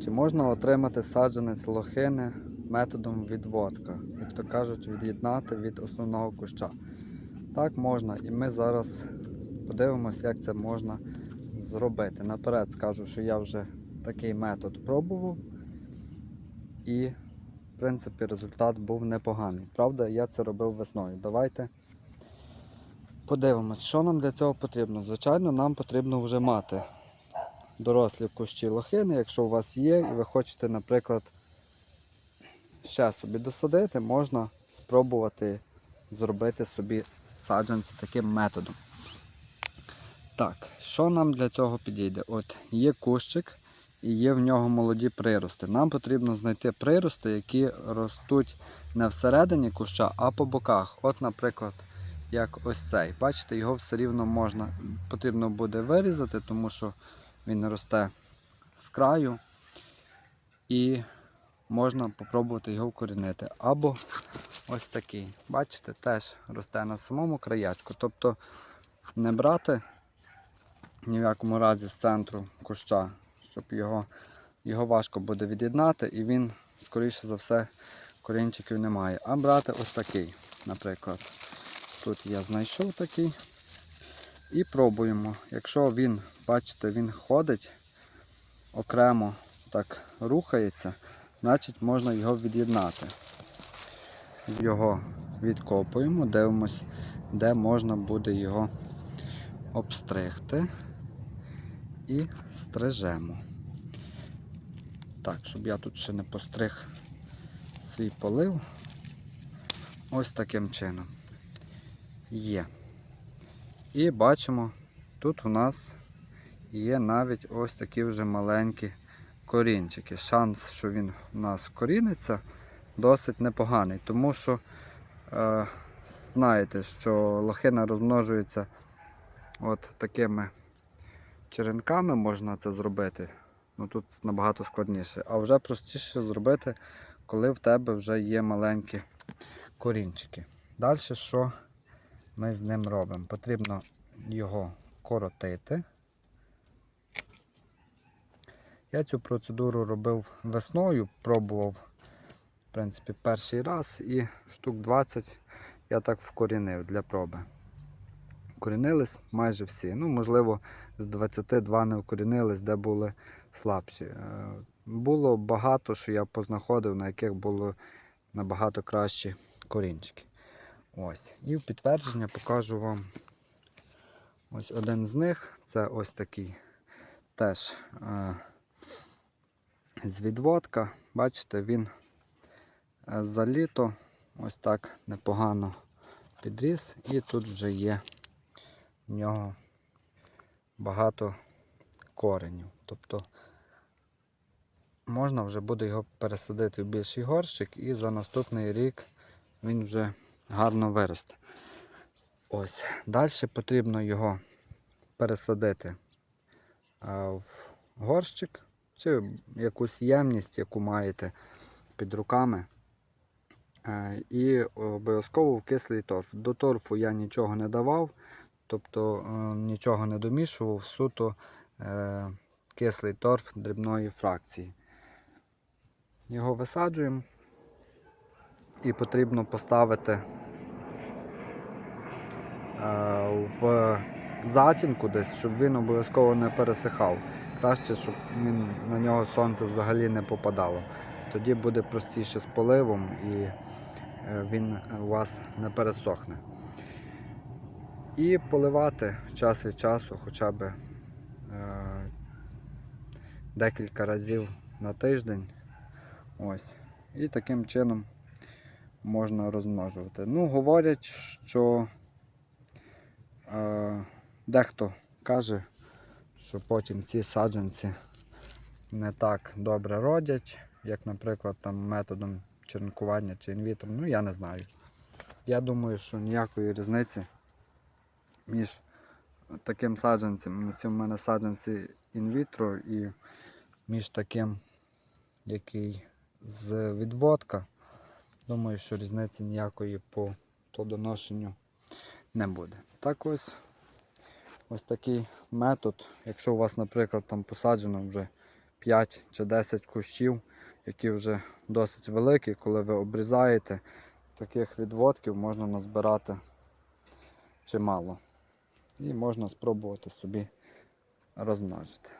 Чи можна отримати саджанець лохини методом відводка, як то кажуть, від'єднати від основного куща? Так можна, і ми зараз подивимося, як це можна зробити. Наперед скажу, що я вже такий метод пробував, і, в принципі, результат був непоганий. Правда, я це робив весною. Давайте подивимось, що нам для цього потрібно. Звичайно, нам потрібно вже мати дорослі кущі лохини, якщо у вас є, і ви хочете, наприклад, ще собі досадити, можна спробувати зробити собі саджанці таким методом. Так, що нам для цього підійде? От є кущик і є в нього молоді прирости. Нам потрібно знайти прирости, які ростуть не всередині куща, а по боках. От, наприклад, як ось цей. Бачите, його все рівно можна, потрібно буде вирізати, тому що він росте з краю. І можна спробувати його вкорінити. Або ось такий. Бачите, теж росте на самому краячку. Тобто не брати ні в якому разі з центру куща, щоб його, його важко буде від'єднати, і він, скоріше за все, корінчиків немає. А брати ось такий, наприклад. Тут я знайшов такий. І пробуємо. Якщо він, бачите, він ходить окремо так рухається, значить можна його від'єднати. Його відкопуємо, дивимось, де можна буде його обстригти і стрижемо. Так, щоб я тут ще не постриг свій полив. Ось таким чином. Є. І бачимо, тут у нас є навіть ось такі вже маленькі корінчики. Шанс, що він у нас коріниться, досить непоганий, тому що е, знаєте, що лохина розмножується от такими черенками, можна це зробити. Ну Тут набагато складніше. А вже простіше зробити, коли в тебе вже є маленькі корінчики. Далі що ми з ним робимо? Потрібно його вкоротити. Я цю процедуру робив весною, пробував в принципі, перший раз і штук 20 я так вкорінив для проби. Вкорінились майже всі. Ну, можливо, з 22 не вкорінились, де були слабші. Е, Було багато, що я познаходив, на яких було набагато кращі корінчики. Ось. І в підтвердження покажу вам ось один з них. Це ось такий теж е, з відводка. Бачите, він е, за літо ось так непогано підріс. І тут вже є в нього багато коренів. Тобто можна вже буде його пересадити в більший горщик і за наступний рік він вже гарно виросте. Ось. Далі потрібно його пересадити в горщик чи якусь ємність, яку маєте під руками. І обов'язково в кислий торф. До торфу я нічого не давав, тобто е, нічого не домішував, суто е, кислий торф дрібної фракції. Його висаджуємо і потрібно поставити е, в затінку десь, щоб він обов'язково не пересихав. Краще, щоб він, на нього сонце взагалі не попадало. Тоді буде простіше з поливом і е, він у вас не пересохне. І поливати час від часу хоча б е, декілька разів на тиждень. Ось. І таким чином можна розмножувати. Ну, говорять, що е, дехто каже, що потім ці саджанці не так добре родять, як, наприклад, там методом черенкування чи інвітро. Ну, я не знаю. Я думаю, що ніякої різниці між таким саджанцем, ну, ці в мене саджанці інвітро і між таким, який з відводка. Думаю, що різниці ніякої по плодоношенню не буде. Так ось ось такий метод. Якщо у вас, наприклад, там посаджено вже 5 чи 10 кущів, які вже досить великі. Коли ви обрізаєте, таких відводків можна назбирати чимало. І можна спробувати собі розмножити.